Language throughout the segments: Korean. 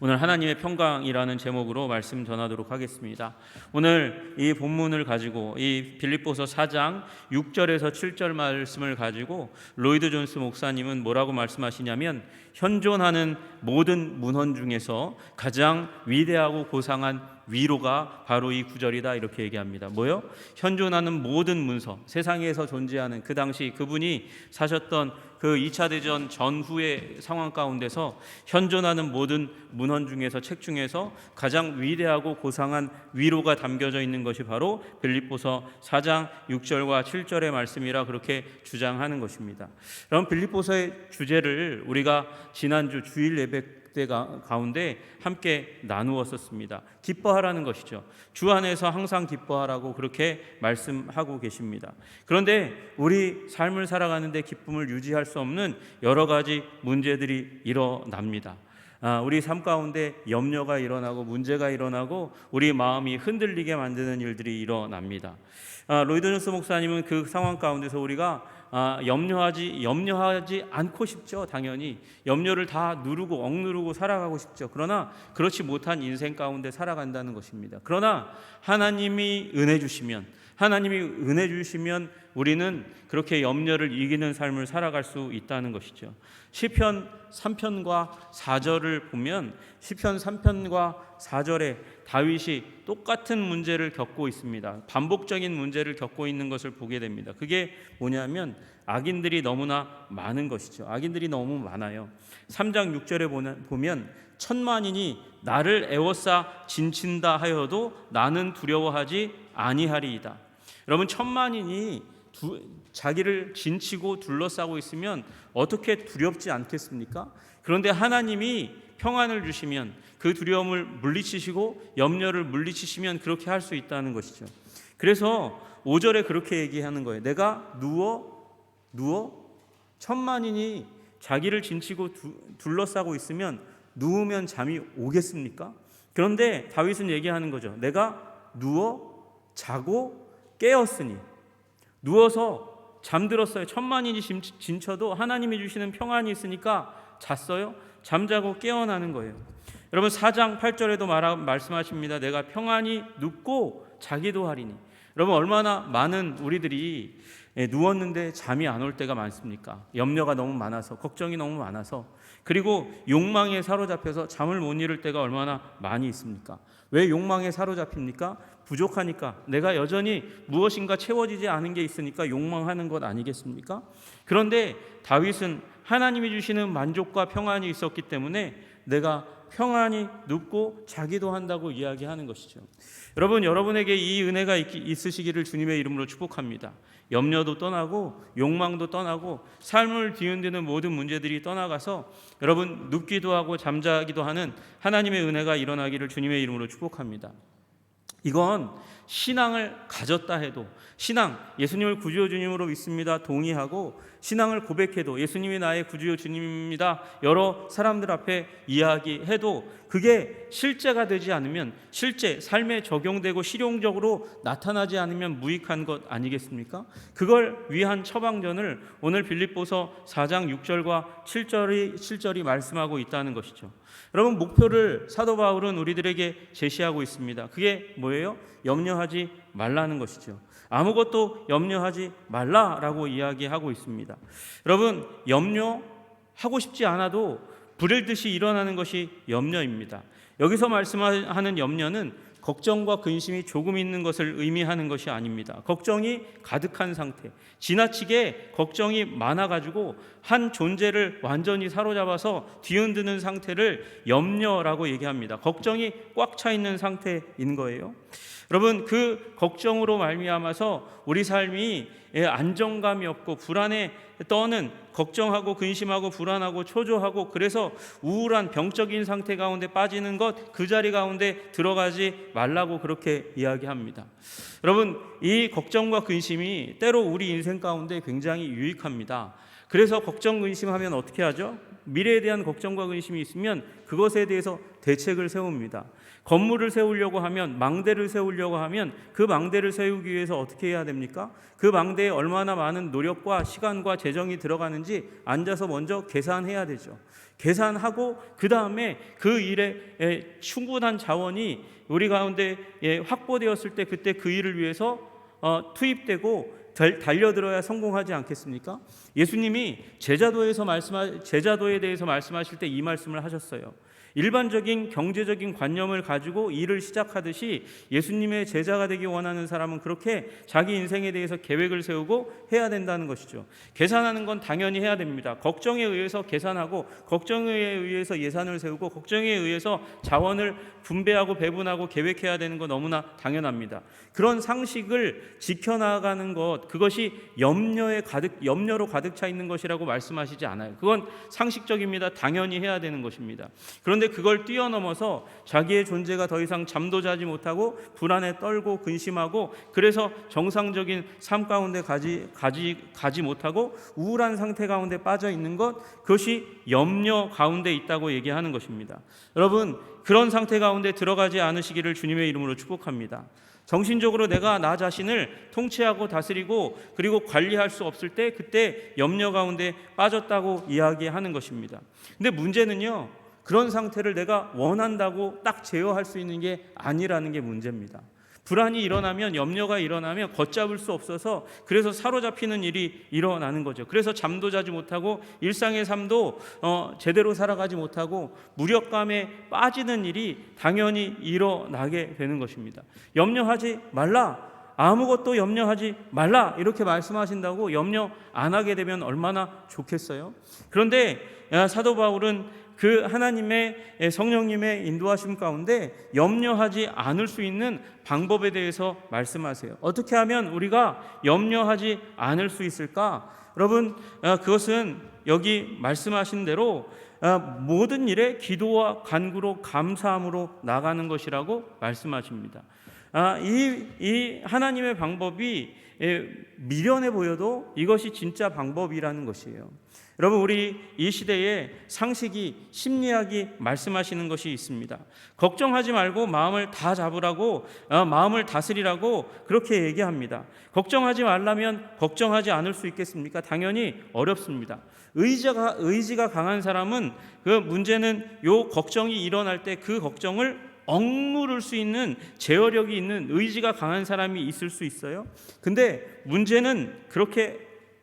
오늘 하나님의 평강이라는 제목으로 말씀 전하도록 하겠습니다. 오늘 이 본문을 가지고 이 빌립보서 4장 6절에서 7절 말씀을 가지고 로이드 존스 목사님은 뭐라고 말씀하시냐면 현존하는 모든 문헌 중에서 가장 위대하고 고상한 위로가 바로 이 구절이다 이렇게 얘기합니다. 뭐요? 현존하는 모든 문서, 세상에서 존재하는 그 당시 그분이 사셨던 그 2차 대전 전후의 상황 가운데서 현존하는 모든 문헌 중에서 책 중에서 가장 위대하고 고상한 위로가 담겨져 있는 것이 바로 빌립보서 4장 6절과 7절의 말씀이라 그렇게 주장하는 것입니다. 그럼 빌립보서의 주제를 우리가 지난주 주일 예배 때 가운데 함께 나누었었습니다. 기뻐하라는 것이죠. 주 안에서 항상 기뻐하라고 그렇게 말씀하고 계십니다. 그런데 우리 삶을 살아가는데 기쁨을 유지할 수 없는 여러 가지 문제들이 일어납니다. 아, 우리 삶 가운데 염려가 일어나고 문제가 일어나고 우리 마음이 흔들리게 만드는 일들이 일어납니다. 아, 로이드 존스 목사님은 그 상황 가운데서 우리가 아, 염려하지 염려하지 않고 싶죠. 당연히 염려를 다 누르고 억누르고 살아가고 싶죠. 그러나 그렇지 못한 인생 가운데 살아간다는 것입니다. 그러나 하나님이 은혜 주시면 하나님이 은혜 주시면 우리는 그렇게 염려를 이기는 삶을 살아갈 수 있다는 것이죠. 시편 3편과 4절을 보면 시편 3편과 4절에 다윗이 똑같은 문제를 겪고 있습니다. 반복적인 문제를 겪고 있는 것을 보게 됩니다. 그게 뭐냐면 악인들이 너무나 많은 것이죠. 악인들이 너무 많아요. 3장 6절에 보면 천만인이 나를 애워싸 진친다 하여도 나는 두려워하지 아니하리이다. 여러분 천만인이 두, 자기를 진치고 둘러싸고 있으면 어떻게 두렵지 않겠습니까? 그런데 하나님이 평안을 주시면 그 두려움을 물리치시고 염려를 물리치시면 그렇게 할 수 있다는 것이죠. 그래서 5절에 그렇게 얘기하는 거예요. 내가 누워 누워 천만인이 자기를 진치고 두, 둘러싸고 있으면 누우면 잠이 오겠습니까? 그런데 다윗은 얘기하는 거죠. 내가 누워 자고 깨었으니 누워서 잠들었어요. 천만인이 진쳐도 하나님이 주시는 평안이 있으니까 잤어요. 잠자고 깨어나는 거예요. 여러분 4장 8절에도 말하, 말씀하십니다. 내가 평안히 눕고 자기도 하리니. 여러분 얼마나 많은 우리들이 예, 누웠는데 잠이 안 올 때가 많습니까? 염려가 너무 많아서 걱정이 너무 많아서 그리고 욕망에 사로잡혀서 잠을 못 이룰 때가 얼마나 많이 있습니까? 왜 욕망에 사로잡힙니까? 부족하니까 내가 여전히 무엇인가 채워지지 않은 게 있으니까 욕망하는 것 아니겠습니까? 그런데 다윗은 하나님이 주시는 만족과 평안이 있었기 때문에 내가 평안히 눕고 자기도 한다고 이야기하는 것이죠. 여러분, 여러분에게 이 은혜가 있으시기를 주님의 이름으로 축복합니다. 염려도 떠나고 욕망도 떠나고 삶을 뒤흔드는 모든 문제들이 떠나가서 여러분 눕기도 하고 잠자기도 하는 하나님의 은혜가 일어나기를 주님의 이름으로 축복합니다. 이건 신앙을 가졌다 해도 신앙 예수님을 구주여 주님으로 믿습니다 동의하고 신앙을 고백해도 예수님이 나의 구주여 주님입니다 여러 사람들 앞에 이야기해도 그게 실제가 되지 않으면 실제 삶에 적용되고 실용적으로 나타나지 않으면 무익한 것 아니겠습니까? 그걸 위한 처방전을 오늘 빌립보서 4장 6절과 7절이 7절이 말씀하고 있다는 것이죠. 여러분 목표를 사도 바울은 우리들에게 제시하고 있습니다. 그게 뭐예요? 염려하지 말라는 것이죠. 아무것도 염려하지 말라라고 이야기하고 있습니다. 여러분 염려하고 싶지 않아도 불일 듯이 일어나는 것이 염려입니다. 여기서 말씀하는 염려는 걱정과 근심이 조금 있는 것을 의미하는 것이 아닙니다. 걱정이 가득한 상태, 지나치게 걱정이 많아가지고 한 존재를 완전히 사로잡아서 뒤흔드는 상태를 염려라고 얘기합니다. 걱정이 꽉 차 있는 상태인 거예요. 여러분 그 걱정으로 말미암아서 우리 삶이 예, 안정감이 없고 불안에 떠는 걱정하고 근심하고 불안하고 초조하고 그래서 우울한 병적인 상태 가운데 빠지는 것 그 자리 가운데 들어가지 말라고 그렇게 이야기합니다. 여러분 이 걱정과 근심이 때로 우리 인생 가운데 굉장히 유익합니다. 그래서 걱정 근심하면 어떻게 하죠? 미래에 대한 걱정과 근심이 있으면 그것에 대해서 대책을 세웁니다. 건물을 세우려고 하면 망대를 세우려고 하면 그 망대를 세우기 위해서 어떻게 해야 됩니까? 그 망대에 얼마나 많은 노력과 시간과 재정이 들어가는지 앉아서 먼저 계산해야 되죠. 계산하고 그 다음에 그 일에 에, 충분한 자원이 우리 가운데 에, 확보되었을 때 그때 그 일을 위해서 어, 투입되고 달- 달려들어야 성공하지 않겠습니까? 예수님이 제자도에서 말씀하 제자도에 대해서 말씀하실 때 이 말씀을 하셨어요. 일반적인 경제적인 관념을 가지고 일을 시작하듯이 예수님의 제자가 되기 원하는 사람은 그렇게 자기 인생에 대해서 계획을 세우고 해야 된다는 것이죠. 계산하는 건 당연히 해야 됩니다. 걱정에 의해서 계산하고 걱정에 의해서 예산을 세우고 걱정에 의해서 자원을 분배하고 배분하고 계획해야 되는 거 너무나 당연합니다. 그런 상식을 지켜나가는 것 그것이 염려에 가득 염려로 가득 차 있는 것이라고 말씀하시지 않아요. 그건 상식적입니다. 당연히 해야 되는 것입니다. 그런데 그걸 뛰어넘어서 자기의 존재가 더 이상 잠도 자지 못하고 불안에 떨고 근심하고 그래서 정상적인 삶 가운데 가지 가지 가지 못하고 우울한 상태 가운데 빠져 있는 것 그것이 염려 가운데 있다고 얘기하는 것입니다. 여러분 그런 상태 가운데 들어가지 않으시기를 주님의 이름으로 축복합니다. 정신적으로 내가 나 자신을 통치하고 다스리고 그리고 관리할 수 없을 때 그때 염려 가운데 빠졌다고 이야기하는 것입니다. 근데 문제는요. 그런 상태를 내가 원한다고 딱 제어할 수 있는 게 아니라는 게 문제입니다. 불안이 일어나면 염려가 일어나면 걷잡을 수 없어서 그래서 사로잡히는 일이 일어나는 거죠. 그래서 잠도 자지 못하고 일상의 삶도 어, 제대로 살아가지 못하고 무력감에 빠지는 일이 당연히 일어나게 되는 것입니다. 염려하지 말라. 아무것도 염려하지 말라 이렇게 말씀하신다고 염려 안 하게 되면 얼마나 좋겠어요. 그런데 야, 사도 바울은 그 하나님의 성령님의 인도하심 가운데 염려하지 않을 수 있는 방법에 대해서 말씀하세요. 어떻게 하면 우리가 염려하지 않을 수 있을까? 여러분, 아, 그것은 여기 말씀하신 대로 아, 모든 일에 기도와 간구로 감사함으로 나가는 것이라고 말씀하십니다. 아, 이, 이 하나님의 방법이 예, 미련해 보여도 이것이 진짜 방법이라는 것이에요. 여러분 우리 이 시대에 상식이 심리학이 말씀하시는 것이 있습니다. 걱정하지 말고 마음을 다 잡으라고 어, 마음을 다스리라고 그렇게 얘기합니다. 걱정하지 말라면 걱정하지 않을 수 있겠습니까? 당연히 어렵습니다. 의지가 의지가 강한 사람은 그 문제는 요 걱정이 일어날 때 그 걱정을 억누를 수 있는 제어력이 있는 의지가 강한 사람이 있을 수 있어요. 근데 문제는 그렇게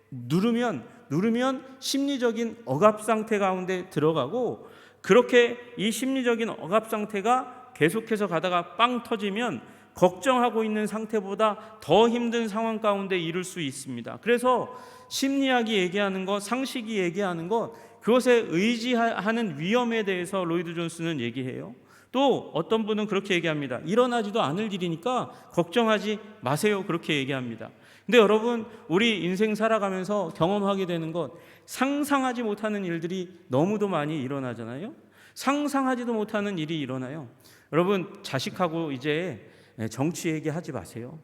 누르면 누르면 심리적인 억압 상태 가운데 들어가고 그렇게 이 심리적인 억압 상태가 계속해서 가다가 빵 터지면 걱정하고 있는 상태보다 더 힘든 상황 가운데 이를 수 있습니다. 그래서 심리학이 얘기하는 것, 상식이 얘기하는 것, 그것에 의지하는 위험에 대해서 로이드 존스는 얘기해요. 또 어떤 분은 그렇게 얘기합니다. 일어나지도 않을 일이니까 걱정하지 마세요. 그렇게 얘기합니다. 근데 여러분, 우리 인생 살아가면서 경험하게 되는 것, 상상하지 못하는 일들이 너무도 많이 일어나잖아요. 상상하지도 못하는 일이 일어나요. 여러분, 자식하고 이제 정치 얘기하지 마세요.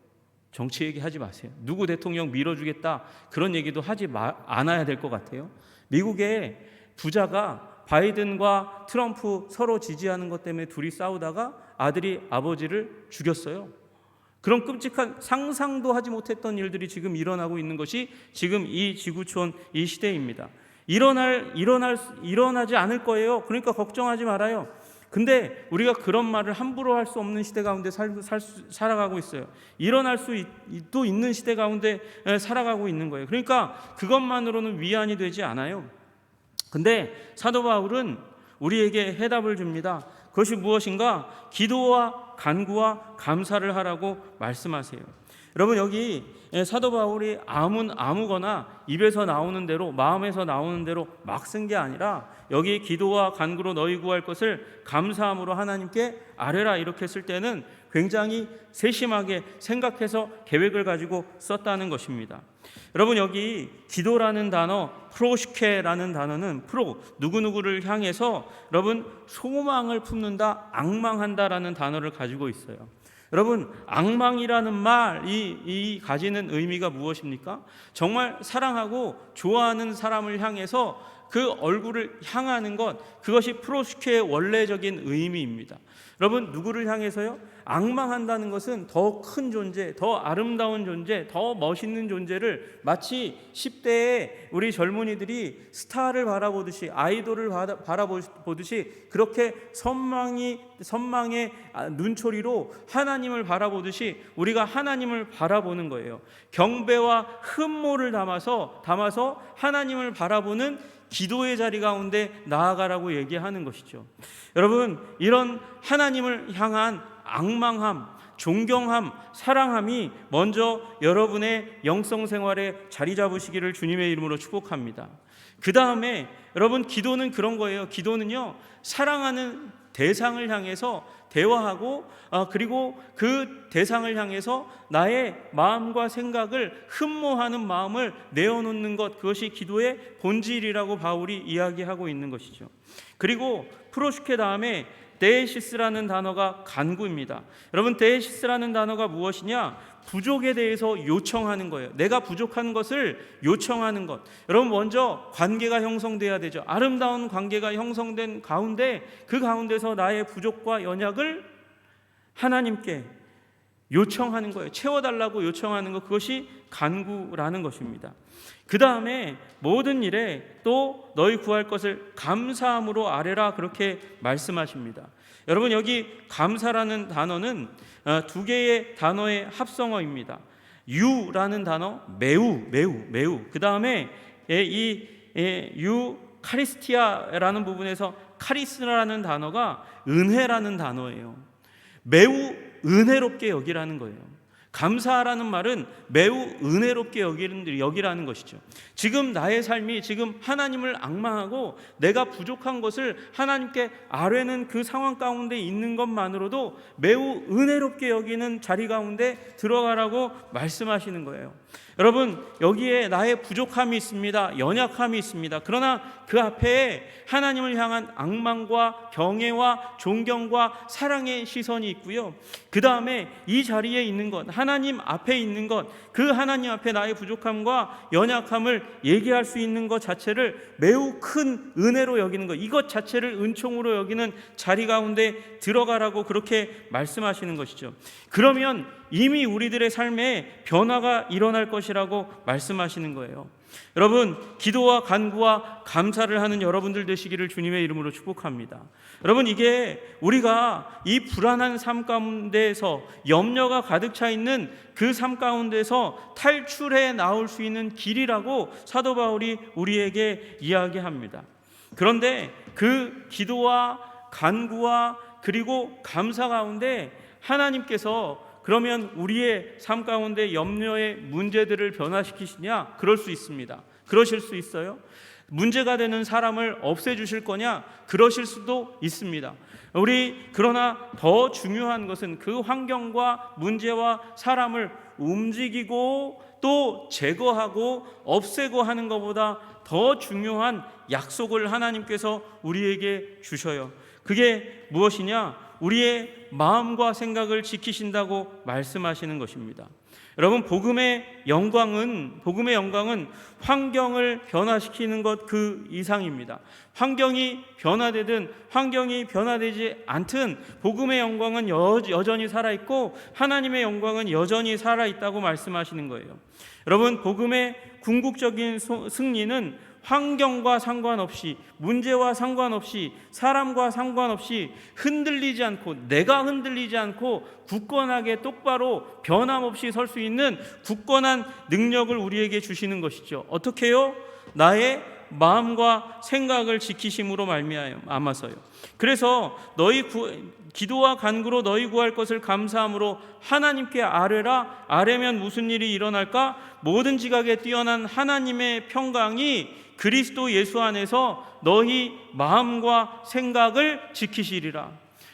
정치 얘기하지 마세요. 누구 대통령 밀어주겠다 그런 얘기도 하지 마, 않아야 될 것 같아요. 미국의 부자가 바이든과 트럼프 서로 지지하는 것 때문에 둘이 싸우다가 아들이 아버지를 죽였어요. 그런 끔찍한 상상도 하지 못했던 일들이 지금 일어나고 있는 것이 지금 이 지구촌 이 시대입니다. 일어날 일어날 일어나지 않을 거예요. 그러니까 걱정하지 말아요. 근데 우리가 그런 말을 함부로 할 수 없는 시대 가운데 살, 살 살아가고 있어요. 일어날 수도 있는 시대 가운데 살아가고 있는 거예요. 그러니까 그것만으로는 위안이 되지 않아요. 근데 사도 바울은 우리에게 해답을 줍니다. 그것이 무엇인가? 기도와 간구와 감사를 하라고 말씀하세요. 여러분 여기 사도 바울이 아무 아무거나 입에서 나오는 대로 마음에서 나오는 대로 막 쓴 게 아니라 여기 기도와 간구로 너희 구할 것을 감사함으로 하나님께 아뢰라 이렇게 쓸 때는 굉장히 세심하게 생각해서 계획을 가지고 썼다는 것입니다. 여러분 여기 기도라는 단어 프로시케라는 단어는 프로 누구누구를 향해서 여러분 소망을 품는다 악망한다라는 단어를 가지고 있어요. 여러분 악망이라는 말이 이 가지는 의미가 무엇입니까? 정말 사랑하고 좋아하는 사람을 향해서 그 얼굴을 향하는 것 그것이 프로스케의 원래적인 의미입니다. 여러분 누구를 향해서요? 악망한다는 것은 더 큰 존재, 더 아름다운 존재, 더 멋있는 존재를 마치 10대의 우리 젊은이들이 스타를 바라보듯이 아이돌을 바라- 바라보듯이 그렇게 선망이 선망의 아, 눈초리로 하나님을 바라보듯이 우리가 하나님을 바라보는 거예요. 경배와 흠모를 담아서 담아서 하나님을 바라보는 기도의 자리 가운데 나아가라고 얘기하는 것이죠. 여러분, 이런 하나님을 향한 악망함, 존경함, 사랑함이 먼저 여러분의 영성 생활에 자리 잡으시기를 주님의 이름으로 축복합니다. 그 다음에 여러분 기도는 그런 거예요. 기도는요 사랑하는 대상을 향해서 대화하고 아, 그리고 그 대상을 향해서 나의 마음과 생각을 흠모하는 마음을 내어놓는 것 그것이 기도의 본질이라고 바울이 이야기하고 있는 것이죠. 그리고 프로슈케 다음에 데시스라는 단어가 간구입니다. 여러분 데시스라는 단어가 무엇이냐? 부족에 대해서 요청하는 거예요. 내가 부족한 것을 요청하는 것. 여러분 먼저 관계가 형성돼야 되죠. 아름다운 관계가 형성된 가운데 그 가운데서 나의 부족과 연약을 하나님께 요청하는 거예요. 채워달라고 요청하는 것 그것이 간구라는 것입니다. 그 다음에 모든 일에 또 너희 구할 것을 감사함으로 아뢰라 그렇게 말씀하십니다. 여러분 여기 감사라는 단어는 어, 두 개의 단어의 합성어입니다. 유라는 단어 매우 매우 매우 그 다음에 이유 카리스티아라는 부분에서 카리스라는 단어가 은혜라는 단어예요. 매우 은혜롭게 여기라는 거예요. 감사라는 말은 매우 은혜롭게 여기라는 것이죠. 지금 나의 삶이 지금 하나님을 악망하고 내가 부족한 것을 하나님께 아뢰는 그 상황 가운데 있는 것만으로도 매우 은혜롭게 여기는 자리 가운데 들어가라고 말씀하시는 거예요. 여러분 여기에 나의 부족함이 있습니다. 연약함이 있습니다. 그러나 그 앞에 하나님을 향한 악망과 경애와 존경과 사랑의 시선이 있고요. 그 다음에 이 자리에 있는 것, 하나님 앞에 있는 것, 그 하나님 앞에 나의 부족함과 연약함을 얘기할 수 있는 것 자체를 매우 큰 은혜로 여기는 것, 이것 자체를 은총으로 여기는 자리 가운데 들어가라고 그렇게 말씀하시는 것이죠. 그러면 이미 우리들의 삶에 변화가 일어날 것이라고 말씀하시는 거예요. 여러분, 기도와 간구와 감사를 하는 여러분들 되시기를 주님의 이름으로 축복합니다. 여러분, 이게 우리가 이 불안한 삶 가운데에서 염려가 가득 차 있는 그 삶 가운데서 탈출해 나올 수 있는 길이라고 사도 바울이 우리에게 이야기합니다. 그런데 그 기도와 간구와 그리고 감사 가운데 하나님께서 그러면 우리의 삶 가운데 염려의 문제들을 변화시키시냐? 그럴 수 있습니다. 그러실 수 있어요? 문제가 되는 사람을 없애 주실 거냐? 그러실 수도 있습니다. 우리 그러나 더 중요한 것은 그 환경과 문제와 사람을 움직이고 또 제거하고 없애고 하는 것보다 더 중요한 약속을 하나님께서 우리에게 주셔요. 그게 무엇이냐? 우리의 마음과 생각을 지키신다고 말씀하시는 것입니다. 여러분 복음의 영광은 복음의 영광은 환경을 변화시키는 것 그 이상입니다. 환경이 변화되든 환경이 변화되지 않든 복음의 영광은 여, 여전히 살아 있고 하나님의 영광은 여전히 살아 있다고 말씀하시는 거예요. 여러분 복음의 궁극적인 승리는 환경과 상관없이 문제와 상관없이 사람과 상관없이 흔들리지 않고 내가 흔들리지 않고 굳건하게 똑바로 변함없이 설 수 있는 굳건한 능력을 우리에게 주시는 것이죠. 어떻게요? 나의 마음과 생각을 지키심으로 말미암아서요. 그래서 너희 구, 기도와 간구로 너희 구할 것을 감사함으로 하나님께 아뢰라 아뢰면 무슨 일이 일어날까? 모든 지각에 뛰어난 하나님의 평강이 그리스도 예수 안에서 너희 마음과 생각을 지키시리라.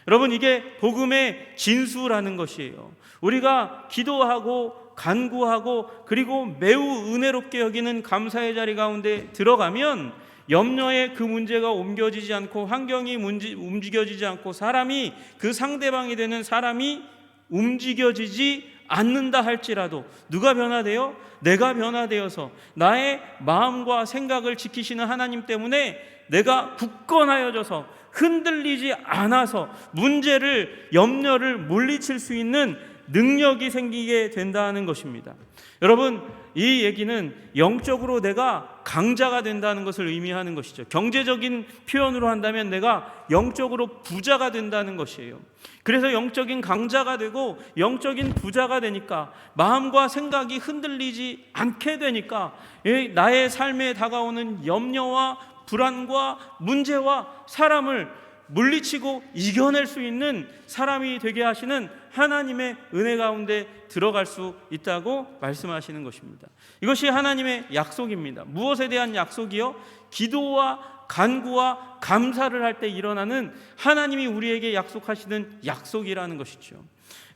여러분 이게 복음의 진수라는 것이에요. 우리가 기도하고 간구하고 그리고 매우 은혜롭게 여기는 감사의 자리 가운데 들어가면 염려의 그 문제가 옮겨지지 않고 환경이 움직여지지 않고 사람이 그 상대방이 되는 사람이 움직여지지 않는다 할지라도 누가 변화되어 내가 변화되어서 나의 마음과 생각을 지키시는 하나님 때문에 내가 굳건하여져서 흔들리지 않아서 문제를 염려를 물리칠 수 있는 능력이 생기게 된다는 것입니다. 여러분, 이 얘기는 영적으로 내가 강자가 된다는 것을 의미하는 것이죠. 경제적인 표현으로 한다면 내가 영적으로 부자가 된다는 것이에요. 그래서 영적인 강자가 되고 영적인 부자가 되니까 마음과 생각이 흔들리지 않게 되니까 이 나의 삶에 다가오는 염려와 불안과 문제와 사람을 물리치고 이겨낼 수 있는 사람이 되게 하시는 하나님의 은혜 가운데 들어갈 수 있다고 말씀하시는 것입니다. 이것이 하나님의 약속입니다. 무엇에 대한 약속이요? 기도와 간구와 감사를 할 때 일어나는 하나님이 우리에게 약속하시는 약속이라는 것이죠.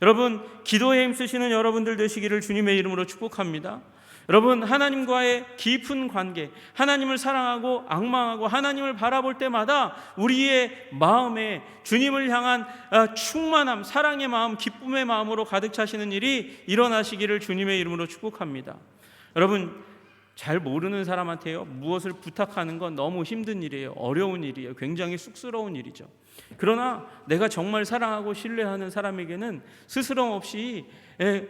여러분, 기도에 힘쓰시는 여러분들 되시기를 주님의 이름으로 축복합니다. 여러분 하나님과의 깊은 관계, 하나님을 사랑하고 악망하고 하나님을 바라볼 때마다 우리의 마음에 주님을 향한 아, 충만함, 사랑의 마음, 기쁨의 마음으로 가득 차시는 일이 일어나시기를 주님의 이름으로 축복합니다. 여러분 잘 모르는 사람한테요 무엇을 부탁하는 건 너무 힘든 일이에요. 어려운 일이에요. 굉장히 쑥스러운 일이죠. 그러나 내가 정말 사랑하고 신뢰하는 사람에게는 스스럼 없이 예,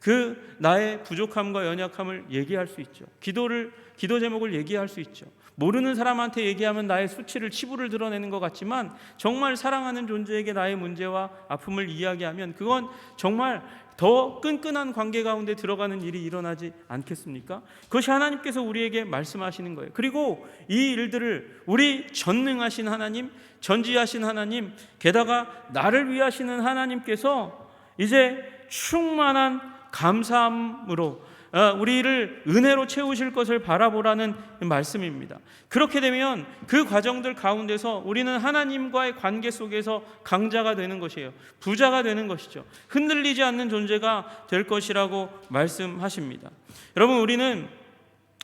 그 나의 부족함과 연약함을 얘기할 수 있죠. 기도를 기도 제목을 얘기할 수 있죠. 모르는 사람한테 얘기하면 나의 수치를 치부를 드러내는 것 같지만 정말 사랑하는 존재에게 나의 문제와 아픔을 이야기하면 그건 정말 더 끈끈한 관계 가운데 들어가는 일이 일어나지 않겠습니까? 그것이 하나님께서 우리에게 말씀하시는 거예요. 그리고 이 일들을 우리 전능하신 하나님, 전지하신 하나님, 게다가 나를 위하시는 하나님께서 이제 충만한 감사함으로 어, 우리를 은혜로 채우실 것을 바라보라는 말씀입니다. 그렇게 되면 그 과정들 가운데서 우리는 하나님과의 관계 속에서 강자가 되는 것이에요. 부자가 되는 것이죠. 흔들리지 않는 존재가 될 것이라고 말씀하십니다. 여러분, 우리는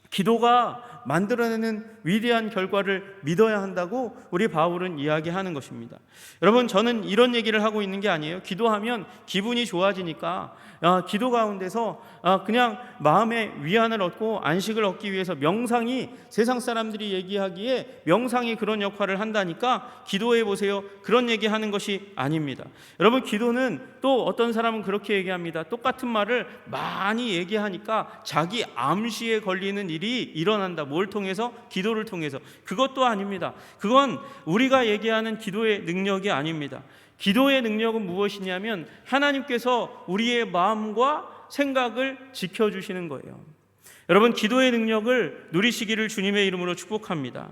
기도가 만들어내는 위대한 결과를 믿어야 한다고 우리 바울은 이야기하는 것입니다. 여러분, 저는 이런 얘기를 하고 있는 게 아니에요. 기도하면 기분이 좋아지니까 아, 기도 가운데서 아, 그냥 마음의 위안을 얻고 안식을 얻기 위해서 명상이 세상 사람들이 얘기하기에 명상이 그런 역할을 한다니까 기도해 보세요. 그런 얘기 하는 것이 아닙니다. 여러분 기도는 또 어떤 사람은 그렇게 얘기합니다. 똑같은 말을 많이 얘기하니까 자기 암시에 걸리는 일이 일어난다. 뭘 통해서? 기도 를 통해서. 그것도 아닙니다. 그건 우리가 얘기하는 기도의 능력이 아닙니다. 기도의 능력은 무엇이냐면 하나님께서 우리의 마음과 생각을 지켜 주시는 거예요. 여러분, 기도의 능력을 누리시기를 주님의 이름으로 축복합니다.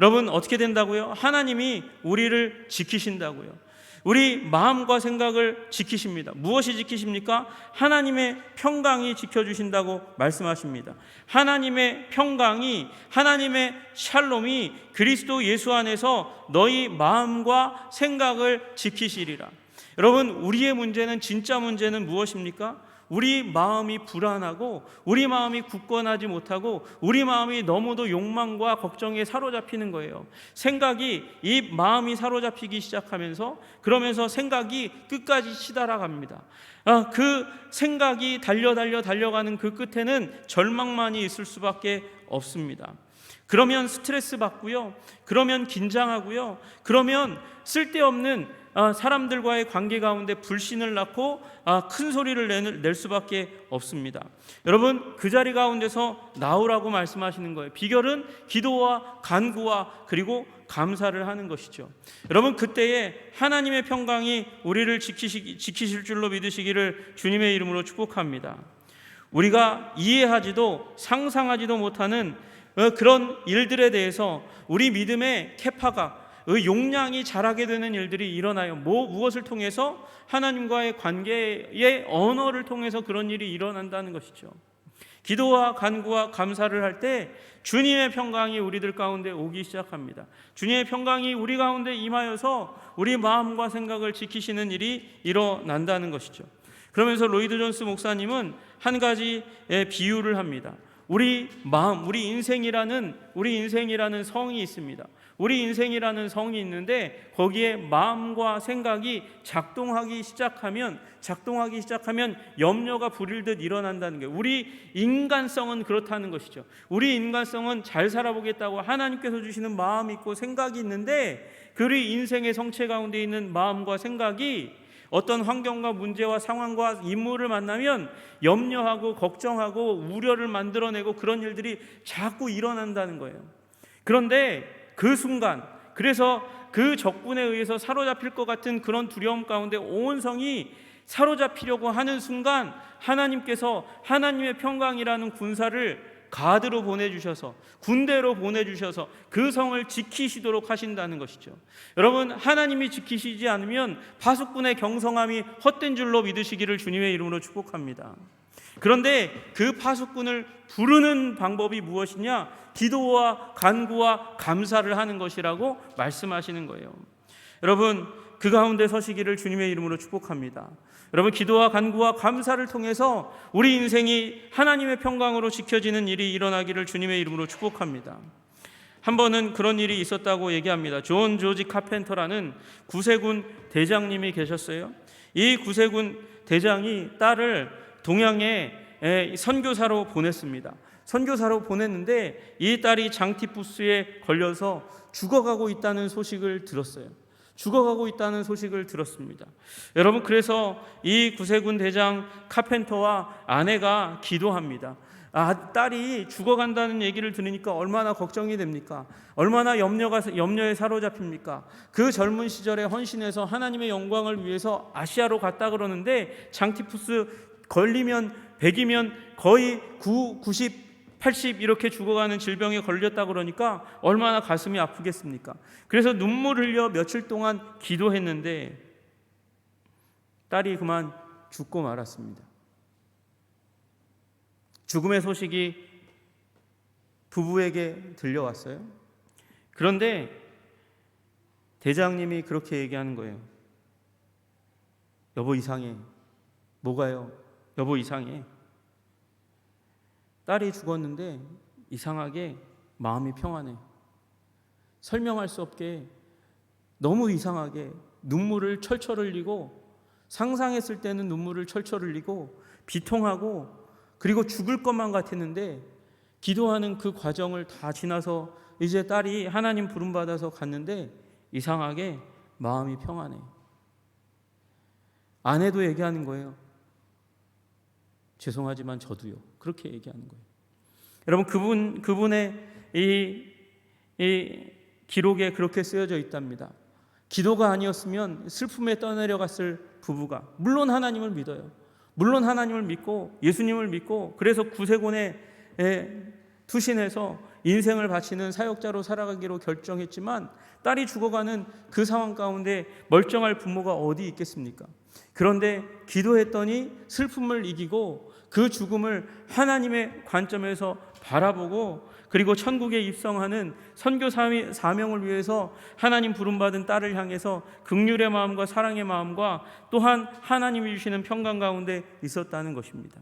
여러분, 어떻게 된다고요? 하나님이 우리를 지키신다고요. 우리 마음과 생각을 지키십니다. 무엇이 지키십니까? 하나님의 평강이 지켜주신다고 말씀하십니다. 하나님의 평강이, 하나님의 샬롬이 그리스도 예수 안에서 너희 마음과 생각을 지키시리라. 여러분, 우리의 문제는, 진짜 문제는 무엇입니까? 우리 마음이 불안하고 우리 마음이 굳건하지 못하고 우리 마음이 너무도 욕망과 걱정에 사로잡히는 거예요. 생각이 이 마음이 사로잡히기 시작하면서 그러면서 생각이 끝까지 치달아갑니다. 아, 그 생각이 달려 달려 달려가는 그 끝에는 절망만이 있을 수밖에 없습니다. 그러면 스트레스 받고요. 그러면 긴장하고요. 그러면 쓸데없는 아, 사람들과의 관계 가운데 불신을 낳고 아, 큰 소리를 낼 수밖에 없습니다. 여러분 그 자리 가운데서 나오라고 말씀하시는 거예요. 비결은 기도와 간구와 그리고 감사를 하는 것이죠. 여러분 그때에 하나님의 평강이 우리를 지키시, 지키실 줄로 믿으시기를 주님의 이름으로 축복합니다. 우리가 이해하지도 상상하지도 못하는 어, 그런 일들에 대해서 우리 믿음의 캐파가 그 용량이 자라게 되는 일들이 일어나요. 뭐 무엇을 통해서 하나님과의 관계의 언어를 통해서 그런 일이 일어난다는 것이죠. 기도와 간구와 감사를 할 때 주님의 평강이 우리들 가운데 오기 시작합니다. 주님의 평강이 우리 가운데 임하여서 우리 마음과 생각을 지키시는 일이 일어난다는 것이죠. 그러면서 로이드 존스 목사님은 한 가지 비유를 합니다. 우리 마음, 우리 인생이라는 우리 인생이라는 성이 있습니다. 우리 인생이라는 성이 있는데 거기에 마음과 생각이 작동하기 시작하면 작동하기 시작하면 염려가 불일듯 일어난다는 거예요. 우리 인간성은 그렇다는 것이죠. 우리 인간성은 잘 살아보겠다고 하나님께서 주시는 마음이 있고 생각이 있는데 그 우리 인생의 성체 가운데 있는 마음과 생각이 어떤 환경과 문제와 상황과 인물을 만나면 염려하고 걱정하고 우려를 만들어내고 그런 일들이 자꾸 일어난다는 거예요. 그런데 그 순간 그래서 그 적군에 의해서 사로잡힐 것 같은 그런 두려움 가운데 온 성이 사로잡히려고 하는 순간 하나님께서 하나님의 평강이라는 군사를 가드로 보내주셔서 군대로 보내주셔서 그 성을 지키시도록 하신다는 것이죠. 여러분 하나님이 지키시지 않으면 파수꾼의 경성함이 헛된 줄로 믿으시기를 주님의 이름으로 축복합니다. 그런데 그 파수꾼을 부르는 방법이 무엇이냐? 기도와 간구와 감사를 하는 것이라고 말씀하시는 거예요. 여러분 그 가운데 서시기를 주님의 이름으로 축복합니다. 여러분 기도와 간구와 감사를 통해서 우리 인생이 하나님의 평강으로 지켜지는 일이 일어나기를 주님의 이름으로 축복합니다. 한 번은 그런 일이 있었다고 얘기합니다. 존 조지 카펜터라는 구세군 대장님이 계셨어요. 이 구세군 대장이 딸을 동양에 선교사로 보냈습니다. 선교사로 보냈는데 이 딸이 장티푸스에 걸려서 죽어가고 있다는 소식을 들었어요. 죽어가고 있다는 소식을 들었습니다. 여러분 그래서 이 구세군 대장 카펜터와 아내가 기도합니다. 아, 딸이 죽어간다는 얘기를 들으니까 얼마나 걱정이 됩니까? 얼마나 염려가 염려에 사로잡힙니까? 그 젊은 시절에 헌신해서 하나님의 영광을 위해서 아시아로 갔다 그러는데 장티푸스 걸리면 100이면 거의 9, 90 80 이렇게 죽어가는 질병에 걸렸다 그러니까 얼마나 가슴이 아프겠습니까? 그래서 눈물 흘려 며칠 동안 기도했는데 딸이 그만 죽고 말았습니다. 죽음의 소식이 부부에게 들려왔어요. 그런데 대장님이 그렇게 얘기하는 거예요. 여보 이상해. 뭐가요? 여보 이상해. 딸이 죽었는데 이상하게 마음이 평안해. 설명할 수 없게 너무 이상하게 눈물을 철철 흘리고 상상했을 때는 눈물을 철철 흘리고 비통하고 그리고 죽을 것만 같았는데 기도하는 그 과정을 다 지나서 이제 딸이 하나님 부름 받아서 갔는데 이상하게 마음이 평안해. 아내도 얘기하는 거예요. 죄송하지만 저도요. 그렇게 얘기하는 거예요. 여러분 그분 그분의 이, 이 기록에 그렇게 쓰여져 있답니다. 기도가 아니었으면 슬픔에 떠내려갔을 부부가 물론 하나님을 믿어요. 물론 하나님을 믿고 예수님을 믿고 그래서 구세곤에 투신해서 인생을 바치는 사역자로 살아가기로 결정했지만 딸이 죽어가는 그 상황 가운데 멀쩡할 부모가 어디 있겠습니까? 그런데 기도했더니 슬픔을 이기고 그 죽음을 하나님의 관점에서 바라보고 그리고 천국에 입성하는 선교 사명을 위해서 하나님 부름받은 딸을 향해서 극률의 마음과 사랑의 마음과 또한 하나님이 주시는 평강 가운데 있었다는 것입니다.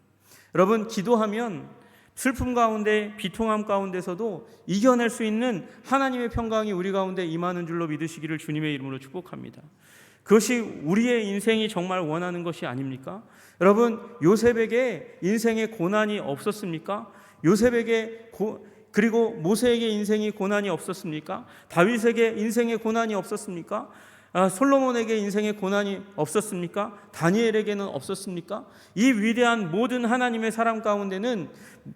여러분 기도하면 슬픔 가운데 비통함 가운데서도 이겨낼 수 있는 하나님의 평강이 우리 가운데 임하는 줄로 믿으시기를 주님의 이름으로 축복합니다. 그것이 우리의 인생이 정말 원하는 것이 아닙니까? 여러분 요셉에게 인생의 고난이 없었습니까? 요셉에게 고, 그리고 모세에게 인생이 고난이 없었습니까? 다윗에게 인생의 고난이 없었습니까? 아, 솔로몬에게 인생의 고난이 없었습니까? 다니엘에게는 없었습니까? 이 위대한 모든 하나님의 사람 가운데는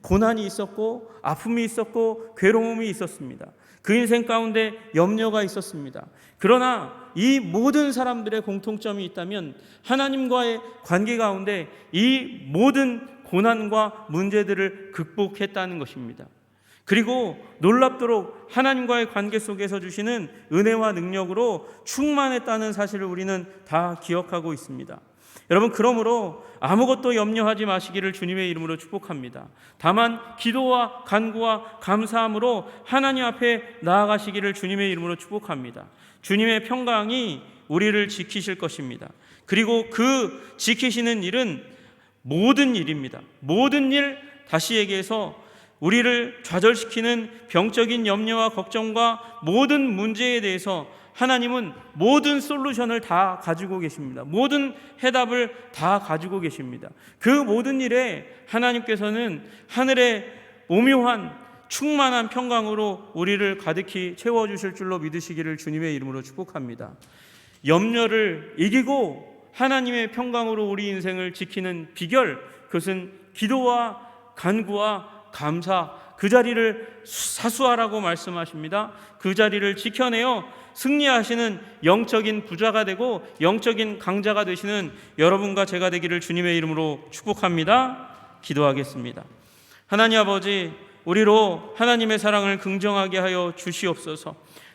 고난이 있었고 아픔이 있었고 괴로움이 있었습니다. 그 인생 가운데 염려가 있었습니다. 그러나 이 모든 사람들의 공통점이 있다면 하나님과의 관계 가운데 이 모든 고난과 문제들을 극복했다는 것입니다. 그리고 놀랍도록 하나님과의 관계 속에서 주시는 은혜와 능력으로 충만했다는 사실을 우리는 다 기억하고 있습니다. 여러분 그러므로 아무것도 염려하지 마시기를 주님의 이름으로 축복합니다. 다만 기도와 간구와 감사함으로 하나님 앞에 나아가시기를 주님의 이름으로 축복합니다. 주님의 평강이 우리를 지키실 것입니다. 그리고 그 지키시는 일은 모든 일입니다. 모든 일 다시 얘기해서 우리를 좌절시키는 병적인 염려와 걱정과 모든 문제에 대해서 하나님은 모든 솔루션을 다 가지고 계십니다. 모든 해답을 다 가지고 계십니다. 그 모든 일에 하나님께서는 하늘의 오묘한 충만한 평강으로 우리를 가득히 채워 주실 줄로 믿으시기를 주님의 이름으로 축복합니다. 염려를 이기고 하나님의 평강으로 우리 인생을 지키는 비결 그것은 기도와 간구와 감사 그 자리를 사수하라고 말씀하십니다. 그 자리를 지켜내어 승리하시는 영적인 부자가 되고 영적인 강자가 되시는 여러분과 제가 되기를 주님의 이름으로 축복합니다. 기도하겠습니다. 하나님 아버지 우리로 하나님의 사랑을 긍정하게 하여 주시옵소서.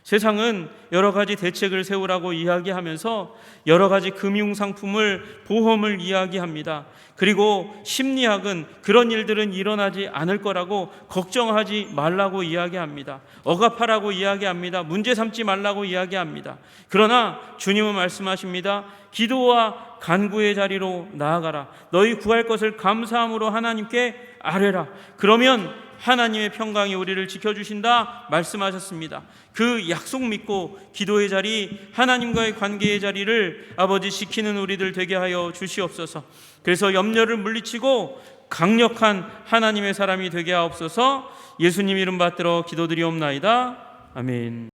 세상은 여러 가지 대책을 세우라고 이야기하면서 여러 가지 금융 상품을 보험을 이야기합니다. 그리고 심리학은 그런 일들은 일어나지 않을 거라고 걱정하지 말라고 이야기합니다. 억압하라고 이야기합니다. 문제 삼지 말라고 이야기합니다. 그러나 주님은 말씀하십니다. 기도와 간구의 자리로 나아가라. 너희 구할 것을 감사함으로 하나님께 아뢰라. 그러면 하나님의 평강이 우리를 지켜주신다 말씀하셨습니다. 그 약속 믿고 기도의 자리, 하나님과의 관계의 자리를 아버지 지키는 우리들 되게 하여 주시옵소서. 그래서 염려를 물리치고 강력한 하나님의 사람이 되게 하옵소서. 예수님 이름 받들어 기도드리옵나이다. 아멘.